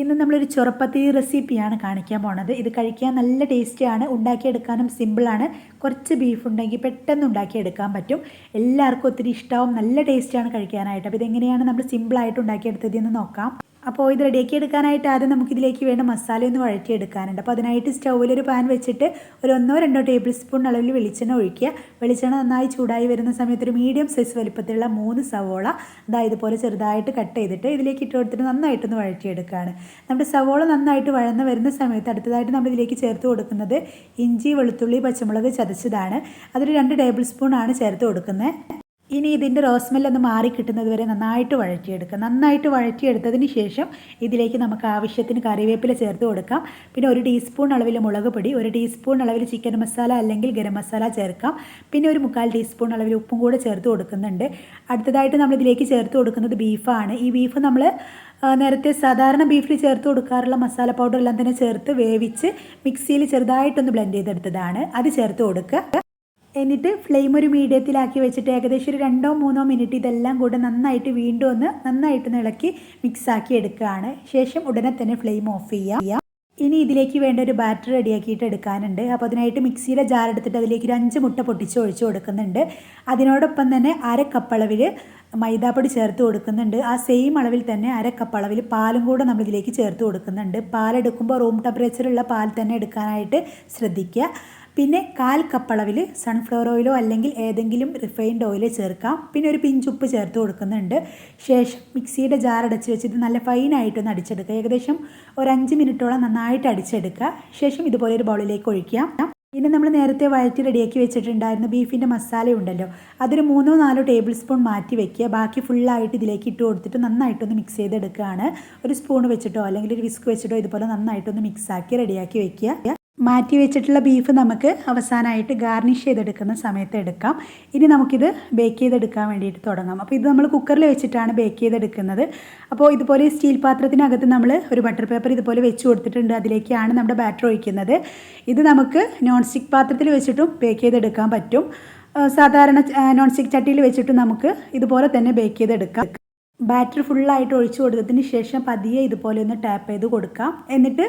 ഇന്ന് നമ്മളൊരു ചുറപ്പത്തിരി റെസിപ്പിയാണ് കാണിക്കാൻ പോണത്. ഇത് കഴിക്കാൻ നല്ല ടേസ്റ്റിയാണ് ഉണ്ടാക്കിയെടുക്കാനും സിമ്പിളാണ് കുറച്ച് ബീഫ് ഉണ്ടെങ്കിൽ പെട്ടെന്ന് ഉണ്ടാക്കിയെടുക്കാൻ പറ്റും. എല്ലാവർക്കും ഒത്തിരി ഇഷ്ടമാവും നല്ല ടേസ്റ്റിയാണ് കഴിക്കാനായിട്ട്. അപ്പോൾ ഇതെങ്ങനെയാണ് നമ്മൾ സിമ്പിളായിട്ട് ഉണ്ടാക്കിയെടുത്തത് എന്ന് നോക്കാം. അപ്പോൾ ഇത് റെഡിയാക്കി എടുക്കാനായിട്ട് ആദ്യം നമുക്കിതിലേക്ക് വേണ്ട മസാല ഒന്ന് വഴറ്റിയെടുക്കാനുണ്ട്. അപ്പോൾ അതിനായിട്ട് സ്റ്റൗവിലൊരു പാൻ വെച്ചിട്ട് ഒരു ഒന്നോ രണ്ടോ ടേബിൾ സ്പൂൺ അളവിൽ വെളിച്ചെണ്ണ ഒഴിക്കുക. വെളിച്ചെണ്ണ നന്നായി ചൂടായി വരുന്ന സമയത്ത് ഒരു മീഡിയം സൈസ് വലിപ്പത്തിലുള്ള മൂന്ന് സവോള അതായത് ഇതുപോലെ ചെറുതായിട്ട് കട്ട് ചെയ്തിട്ട് ഇതിലേക്ക് ഇട്ട് കൊടുത്തിട്ട് നന്നായിട്ടൊന്ന് വഴറ്റിയെടുക്കുകയാണ്. നമ്മുടെ സവോള നന്നായിട്ട് വഴന്ന് വരുന്ന സമയത്ത് അടുത്തതായിട്ട് നമ്മൾ ഇതിലേക്ക് ചേർത്ത് കൊടുക്കുന്നത് ഇഞ്ചി വെളുത്തുള്ളി പച്ചമുളക് ചതച്ചതാണ്. അതൊരു രണ്ട് ടേബിൾ സ്പൂൺ ആണ് ചേർത്ത് കൊടുക്കുന്നത്. ഇനി ഇതിന്റെ റോസ്മെല്ലൊന്ന് മാറി കിട്ടുന്നത് വരെ നന്നായിട്ട് വഴറ്റിയെടുക്കുക നന്നായിട്ട് വഴറ്റിയെടുത്തതിന് ശേഷം ഇതിലേക്ക് നമുക്ക് ആവശ്യത്തിന് കറിവേപ്പില ചേർത്ത് കൊടുക്കാം. പിന്നെ ഒരു ടീസ്പൂൺ അളവിൽ മുളക് പൊടി ഒരു ടീസ്പൂൺ അളവിൽ ചിക്കൻ മസാല അല്ലെങ്കിൽ ഗരം മസാല ചേർക്കാം. പിന്നെ ഒരു മുക്കാൽ ടീസ്പൂൺ അളവിൽ ഉപ്പും കൂടെ ചേർത്ത് കൊടുക്കുന്നുണ്ട്. അടുത്തതായിട്ട് നമ്മൾ ഇതിലേക്ക് ചേർത്ത് കൊടുക്കുന്നത് ബീഫാണ്. ഈ ബീഫ് നമ്മൾ നേരത്തെ സാധാരണ ബീഫിൽ ചേർത്ത് കൊടുക്കാറുള്ള മസാല പൗഡർ എല്ലാം തന്നെ ചേർത്ത് വേവിച്ച് മിക്സിയിൽ ചെറുതായിട്ടൊന്ന് ബ്ലെൻഡ് ചെയ്തെടുത്തതാണ്. അത് ചേർത്ത് കൊടുക്കുക. എന്നിട്ട് ഫ്ലെയിം ഒരു മീഡിയത്തിലാക്കി വെച്ചിട്ട് ഏകദേശം ഒരു രണ്ടോ മൂന്നോ മിനിറ്റ് ഇതെല്ലാം കൂടെ നന്നായിട്ട് വീണ്ടും ഒന്ന് നന്നായിട്ട് ഇളക്കി മിക്സാക്കി എടുക്കുകയാണ്. ശേഷം ഉടനെ തന്നെ ഫ്ലെയിം ഓഫ് ചെയ്യുക ഇനി ഇതിലേക്ക് വേണ്ട ഒരു ബാറ്റർ റെഡിയാക്കിയിട്ട് എടുക്കാനുണ്ട്. അപ്പോൾ അതിനായിട്ട് മിക്സിയുടെ ജാർ എടുത്തിട്ട് അതിലേക്ക് ഒരു അഞ്ച് മുട്ട പൊട്ടിച്ച് ഒഴിച്ച് കൊടുക്കുന്നുണ്ട്. അതിനോടൊപ്പം തന്നെ അര കപ്പളവിൽ മൈദാപ്പൊടി ചേർത്ത് കൊടുക്കുന്നുണ്ട്. ആ സെയിം അളവിൽ തന്നെ അര കപ്പ് അളവിൽ പാലും കൂടെ നമ്മൾ ഇതിലേക്ക് ചേർത്ത് കൊടുക്കുന്നുണ്ട്. പാലെടുക്കുമ്പോൾ റൂം ടെമ്പറേച്ചറുള്ള പാൽ തന്നെ എടുക്കാനായിട്ട് ശ്രദ്ധിക്കുക. പിന്നെ കാൽ കപ്പളവിൽ സൺഫ്ലവർ ഓയിലോ അല്ലെങ്കിൽ ഏതെങ്കിലും റിഫൈൻഡ് ഓയിൽ ചേർക്കാം. പിന്നെ ഒരു പിഞ്ചുപ്പ് ചേർത്ത് കൊടുക്കുന്നുണ്ട്. ശേഷം മിക്സിയുടെ ജാർ അടച്ച് വെച്ചിട്ട് നല്ല ഫൈനായിട്ടൊന്ന് അടിച്ചെടുക്കുക. ഏകദേശം ഒരു അഞ്ച് മിനിറ്റോളം നന്നായിട്ട് അടിച്ചെടുക്കുക. ശേഷം ഇതുപോലെ ഒരു ബൗളിലേക്ക് ഒഴിക്കാം. പിന്നെ നമ്മൾ നേരത്തെ വഴറ്റി റെഡിയാക്കി വെച്ചിട്ടുണ്ടായിരുന്ന ബീഫിന്റെ മസാല ഉണ്ടല്ലോ. അതൊരു മൂന്നോ നാലോ ടേബിൾ സ്പൂൺ മാറ്റി വെക്കുക. ബാക്കി ഫുള്ളായിട്ട് ഇതിലേക്ക് ഇട്ട് കൊടുത്തിട്ട് നന്നായിട്ടൊന്ന് മിക്സ് ചെയ്തെടുക്കുകയാണ്. ഒരു സ്പൂൺ വെച്ചിട്ടോ അല്ലെങ്കിൽ ഒരു വിസ്ക് വെച്ചിട്ടോ ഇതുപോലെ നന്നായിട്ടൊന്ന് മിക്സാക്കി റെഡിയാക്കി വെക്കുക. മാറ്റി വെച്ചിട്ടുള്ള ബീഫ് നമുക്ക് അവസാനമായിട്ട് ഗാർണിഷ് ചെയ്തെടുക്കുന്ന സമയത്ത് എടുക്കാം. ഇനി നമുക്കിത് ബേക്ക് ചെയ്തെടുക്കാൻ വേണ്ടിയിട്ട് തുടങ്ങാം. അപ്പോൾ ഇത് നമ്മൾ കുക്കറിൽ വെച്ചിട്ടാണ് ബേക്ക് ചെയ്തെടുക്കുന്നത്. അപ്പോൾ ഇതുപോലെ സ്റ്റീൽ പാത്രത്തിനകത്ത് നമ്മൾ ഒരു ബട്ടർ പേപ്പർ ഇതുപോലെ വെച്ച് കൊടുത്തിട്ടുണ്ട്. അതിലേക്കാണ് നമ്മുടെ ബാറ്റർ ഒഴിക്കുന്നത്. ഇത് നമുക്ക് നോൺ സ്റ്റിക്ക് പാത്രത്തിൽ വെച്ചിട്ടും ബേക്ക് ചെയ്തെടുക്കാൻ പറ്റും. സാധാരണ നോൺ സ്റ്റിക്ക് ചട്ടിയിൽ വെച്ചിട്ടും നമുക്ക് ഇതുപോലെ തന്നെ ബേക്ക് ചെയ്തെടുക്കാം. ബാറ്റർ ഫുള്ളായിട്ട് ഒഴിച്ചു കൊടുത്തതിന് ശേഷം പതിയെ ഇതുപോലെ ഒന്ന് ടാപ്പ് ചെയ്ത് കൊടുക്കാം. എന്നിട്ട്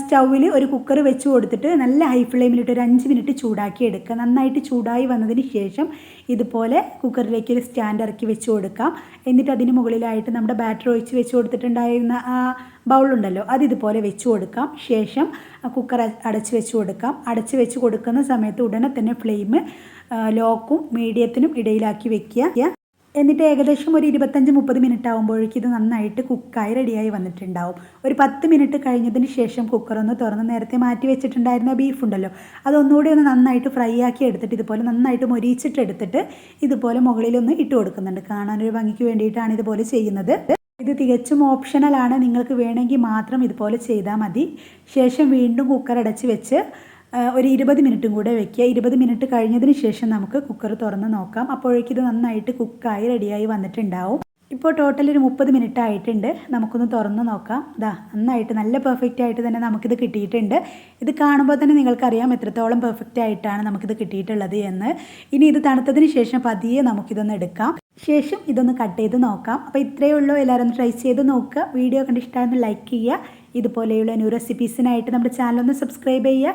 സ്റ്റൗവിൽ ഒരു കുക്കർ വെച്ച് കൊടുത്തിട്ട് നല്ല ഹൈ ഫ്ലെയിമിലിട്ട് ഒരു അഞ്ച് മിനിറ്റ് ചൂടാക്കി എടുക്കുക. നന്നായിട്ട് ചൂടായി വന്നതിന് ശേഷം ഇതുപോലെ കുക്കറിലേക്ക് ഒരു സ്റ്റാൻഡ് ഇറക്കി വെച്ച് കൊടുക്കാം. എന്നിട്ട് അതിന് മുകളിലായിട്ട് നമ്മുടെ ബാറ്റർ ഒഴിച്ച് വെച്ച് കൊടുത്തിട്ടുണ്ടായിരുന്ന ആ ബൗളുണ്ടല്ലോ അത് ഇതുപോലെ വെച്ച് കൊടുക്കാം. ശേഷം കുക്കർ അടച്ച് വെച്ച് കൊടുക്കാം. അടച്ച് വെച്ച് കൊടുക്കുന്ന സമയത്ത് ഉടനെ തന്നെ ഫ്ലെയിം ലോക്കും മീഡിയത്തിനും ഇടയിലാക്കി വെക്കുക. എന്നിട്ട് ഏകദേശം ഒരു ഇരുപത്തഞ്ച് മുപ്പത് മിനിറ്റ് ആകുമ്പോഴേക്കും ഇത് നന്നായിട്ട് കുക്കായി റെഡിയായി വന്നിട്ടുണ്ടാവും. ഒരു പത്ത് മിനിറ്റ് കഴിഞ്ഞതിന് ശേഷം കുക്കർ ഒന്ന് തുറന്ന് നേരത്തെ മാറ്റി വെച്ചിട്ടുണ്ടായിരുന്ന ബീഫ് ഉണ്ടല്ലോ. അതൊന്നുകൂടി ഒന്ന് നന്നായിട്ട് ഫ്രൈ ആക്കി എടുത്തിട്ട് ഇതുപോലെ നന്നായിട്ട് മൊരിച്ചിട്ട് എടുത്തിട്ട് ഇതുപോലെ മുകളിലൊന്ന് ഇട്ട് കൊടുക്കുന്നുണ്ട്. കാണാനൊരു ഭംഗിക്ക് വേണ്ടിയിട്ടാണ് ഇതുപോലെ ചെയ്യുന്നത്. ഇത് തികച്ചും ഓപ്ഷണലാണ് നിങ്ങൾക്ക് വേണമെങ്കിൽ മാത്രം ഇതുപോലെ ചെയ്താൽ മതി. ശേഷം വീണ്ടും കുക്കർ അടച്ച് വെച്ച് ഒരു ഇരുപത് മിനിറ്റും കൂടെ വെക്കുക. ഇരുപത് മിനിറ്റ് കഴിഞ്ഞതിന് ശേഷം നമുക്ക് കുക്കർ തുറന്ന് നോക്കാം. അപ്പോഴേക്കും ഇത് നന്നായിട്ട് കുക്കായി റെഡിയായി വന്നിട്ടുണ്ടാവും. ഇപ്പോൾ ടോട്ടൽ ഒരു മുപ്പത് മിനിറ്റ് ആയിട്ടുണ്ട്. നമുക്കൊന്ന് തുറന്ന് നോക്കാം. ഇതാ നന്നായിട്ട് നല്ല പെർഫെക്റ്റ് ആയിട്ട് തന്നെ നമുക്കിത് കിട്ടിയിട്ടുണ്ട്. ഇത് കാണുമ്പോൾ തന്നെ നിങ്ങൾക്കറിയാം എത്രത്തോളം പെർഫെക്റ്റ് ആയിട്ടാണ് നമുക്കിത് കിട്ടിയിട്ടുള്ളത് എന്ന്. ഇനി ഇത് തണുത്തതിന് ശേഷം പതിയെ നമുക്കിതൊന്ന് എടുക്കാം. ശേഷം ഇതൊന്ന് കട്ട് ചെയ്ത് നോക്കാം. അപ്പോൾ ഇത്രയേ ഉള്ളൂ. എല്ലാവരും ഒന്ന് ട്രൈ ചെയ്ത് നോക്കുക. വീഡിയോ കണ്ടിഷ്ടമായിരുന്നു ലൈക്ക് ചെയ്യുക. ഇതുപോലെയുള്ള ന്യൂ റെസിപ്പീസിനായിട്ട് നമ്മുടെ ചാനൽ ഒന്ന് സബ്സ്ക്രൈബ് ചെയ്യുക.